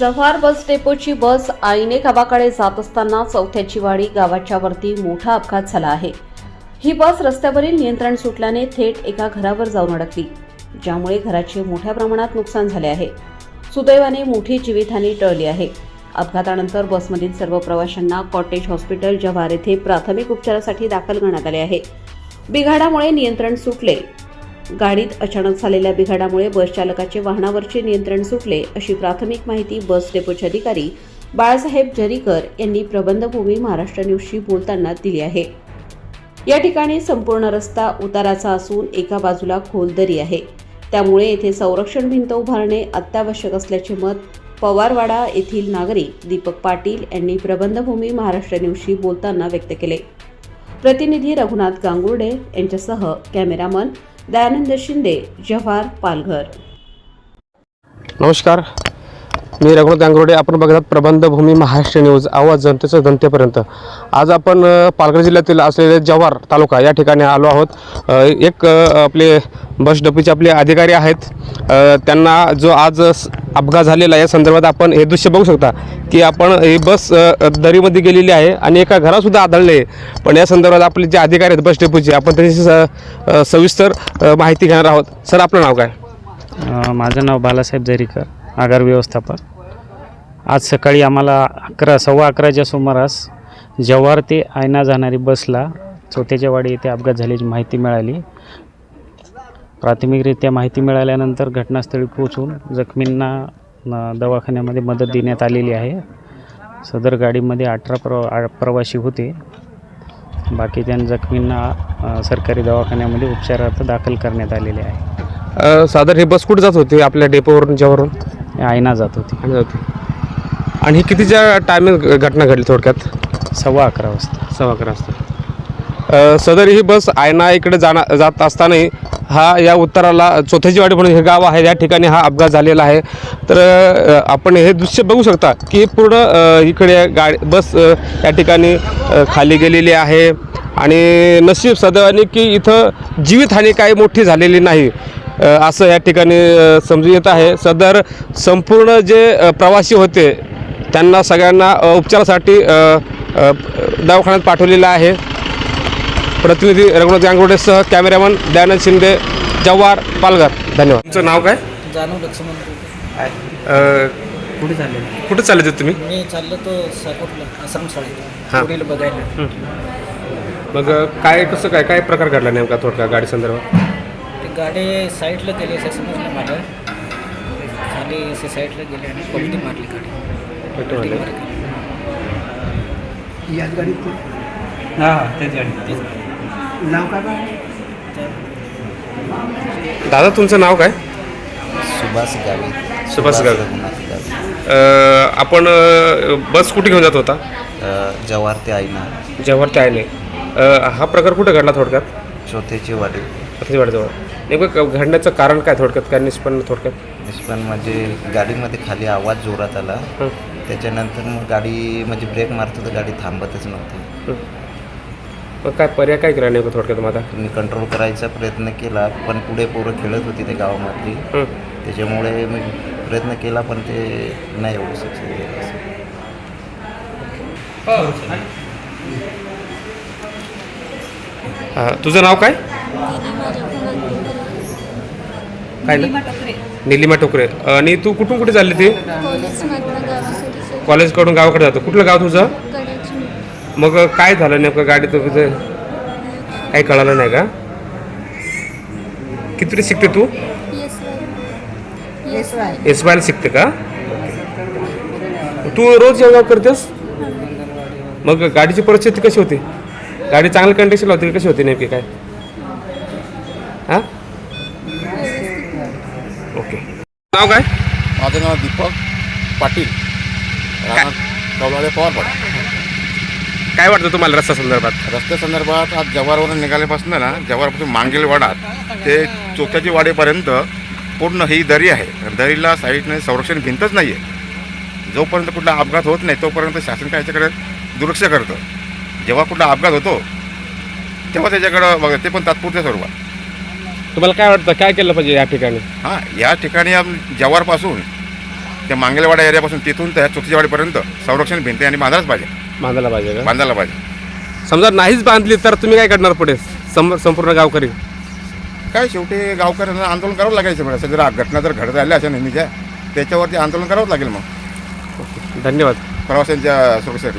जव्हार बस डेपोची बस आईने गावाकडे जात असताना चौथ्याची वाडी गावाच्या वरती मोठा अपघात झाला आहे. ही बस रस्त्यावरील नियंत्रण सुटल्याने थेट एका घरावर जाऊन अडकली ज्यामुळे घराचे मोठ्या प्रमाणात नुकसान झाले आहे. सुदैवाने मोठी जीवितहानी टळली आहे. अपघातानंतर बसमधील सर्व प्रवाशांना कॉटेज हॉस्पिटल जव्हार येथे प्राथमिक उपचारासाठी दाखल करण्यात आले आहे. बिघाडामुळे नियंत्रण सुटले. गाडीत अचानक झालेल्या बिघाडामुळे बस चालकाचे वाहनावरचे नियंत्रण सुटले अशी प्राथमिक माहिती बस डेपोचे अधिकारी बाळासाहेब जरीकर यांनी प्रबंधभूमी महाराष्ट्र न्यूजशी बोलताना दिली आहे. या ठिकाणी संपूर्ण रस्ता उताराचा असून एका बाजूला खोल दरी आहे. त्यामुळे येथे संरक्षण भिंत उभारणे अत्यावश्यक असल्याचे मत पवारवाडा येथील नागरिक दीपक पाटील यांनी प्रबंधभूमी महाराष्ट्र न्यूजशी बोलताना व्यक्त केले. प्रतिनिधी रघुनाथ गांगुर्डे यांच्यासह कॅमेरामन दयानंद शिंदे जव्हार पालघर. नमस्कार. मी रघुनाथ गांगरोडे. आपण बघतात प्रबंधभूमी महाराष्ट्र न्यूज. आवाज जनतेचं जनतेपर्यंत. आज आपण पालघर जिल्ह्यातील असलेले जव्हार तालुका या ठिकाणी आलो आहोत. एक आपले बस डपीचे आपले अधिकारी आहेत. त्यांना जो आज अपघात झालेला या संदर्भात आपण हे दृश्य बघू शकता की आपण ही बस दरीमध्ये गेलेली आहे आणि एका घरासुद्धा आढळले आहे. पण या संदर्भात आपले जे अधिकारी आहेत बस डेपोचे आपण त्यांची स- सविस्तर माहिती घेणार आहोत. सर आपलं नाव काय? माझं नाव बालासाहेब जरीकर आगार व्यवस्थापक आज सकाळी आम्हाला अकरा सव्वा अकराच्या सुमारास जव्हार ते आयना जाणारी बसला चौथ्याच्या वाडी येथे अपघात झाल्याची माहिती मिळाली. प्राथमिकरित्या माहिती मिळाल्यानंतर घटनास्थळी पोहोचून जखमींना दवाखान्यामध्ये मदत देण्यात आलेली आहे. सदर गाडीमध्ये अठरा प्र आ- प्रवासी होते. बाकी त्या जखमींना सरकारी दवाखान्यामध्ये उपचारार्थ दाखल करण्यात आलेले आहे. साधारण ही बस कुठे जात होती? आपल्या डेपोवरून ज्यावरून आयना जात होती. आणि जाते आणि ही कितीच्या टायमिंग घटना घडली थोडक्यात? सव्वा अकरा वाजता. सव्वा अकरा वाजता. अ, सदर ही बस आयना इकडे जाणार जात असतानाही हा या उत्तराला चौथ्याची वाडी म्हणून हे गाव आहे. या ठिकाणी हा अपघात झालेला आहे. तर अ, आपण हे दृश्य बघू शकता की पूर्ण अ, इकडे गाडी बस अ, या ठिकाणी अ, खाली गेलेली आहे. आणि नशीब सदैवाने की इथं जीवितहानी काही मोठी झालेली नाही. असं या ठिकाणी समजून येत आहे. सदर संपूर्ण जे प्रवासी होते त्यांना सगळ्यांना उपचारासाठी दवाखान्यात पाठवलेलं आहे. प्रतिनिधी रघुनाथ गांगोडेसह कॅमेरामन दयानंद शिंदे जव्हार पालघर. धन्यवाद. तुमचं नाव काय? जाणू लक्ष्मण. कुठे चालले? कुठे चालले होते तुम्ही? मी चाललो तो साकोटला हां. बघायला. मग काय कसं काय काय प्रकार घडला नेमका थोडक्या गाडी संदर्भात? गाडी साईडला गेली असं समजलं माझ्या खाली असे साईडला गेली आणि पलटी मारली गाडी. पलटी मारली. याच गाडीत ते हां तेच गाडी. नाव काय दादा तुमचं नाव काय? सुभाष गावी. सुभाष गावी. रघुनाथ गावी. अ, आपण अ, बस कुठे घेऊन जात होता? अ, जव्हार ते आईना. जव्हार ते आयने अ, हा प्रकार कुठे घडला थोडक्यात? चौथ्याची वाडी. वाडीजवळ. नेमकं क- घडण्याचं कारण काय थोडक्यात? काय निष्पन्न थोडक्यात? निष्पन्न म्हणजे गाडीमध्ये खाली आवाज जोरात आला. हं. त्याच्यानंतर मग गाडी म्हणजे ब्रेक मारतो तर गाडी थांबतच नव्हती. मग काय पर्याय काय केला नेमकं थोडक्यात माझा मी कंट्रोल करायचा प्रयत्न केला पण पुढे पोरं खेळत होती त्या गावामधली. त्याच्यामुळे मी प्रयत्न केला पण ते नाही एवढं सक्सेस तुझं नाव काय? काय ना निलिमा टोकरे. आणि तू कुठून कुठे चालली ती? कॉलेजकडून गावाकडे जातो. कुठलं गाव तुझं? गडाची मग काय झालं नेमकं गाडी तुझं काही कळालं नाही का? किती शिकते तू? एस वायला शिकते का? तू रोज योगा करतेस? मग गाडीची परिस्थिती कशी होती? गाडी चांगल्या कंडिशनला होती का? कशी होती नेमकी काय? ओके. नाव काय? माझं नाव दीपक पाटील. राहणार कवलाळे पवारपाडा काय वाटतं तुम्हाला रस्ता संदर्भात? रस्त्यासंदर्भात आज जव्हारवरून निघाल्यापासून ना जव्हारपासून मांगेलवाडात ते चोथ्याची वाडेपर्यंत पूर्ण ही दरी आहे. दरीला साईडने संरक्षण भिंतच नाही आहे जोपर्यंत कुठला अपघात होत नाही तोपर्यंत शासन काय याच्याकडे दुर्लक्ष करतं. जेव्हा कुठला अपघात होतो तेव्हा त्याच्याकडं बघा ते पण तात्पुरत्या स्वरूपात. तुम्हाला काय वाटतं काय केलं पाहिजे या ठिकाणी? हां या ठिकाणी आम- जव्हारपासून ते मांगेलवाडा एरियापासून तिथून त्या चोथेवाडीपर्यंत संरक्षण भिंत आणि बांधायलाच पाहिजे. बांधायला पाहिजे का? बांधायला पाहिजे. समजा नाहीच बांधली तर तुम्ही काय करणार पुढे? सं संपूर्ण गावकरी? काय शेवटी गावकऱ्यांना आंदोलन करावं लागायचं म्हणजे असं जर घटना जर घडत राहिल्या अशा नेहमीच्या त्याच्यावरती आंदोलन करावंच लागेल मग. धन्यवाद. प्रवाशांच्या सुरक्षेसाठी.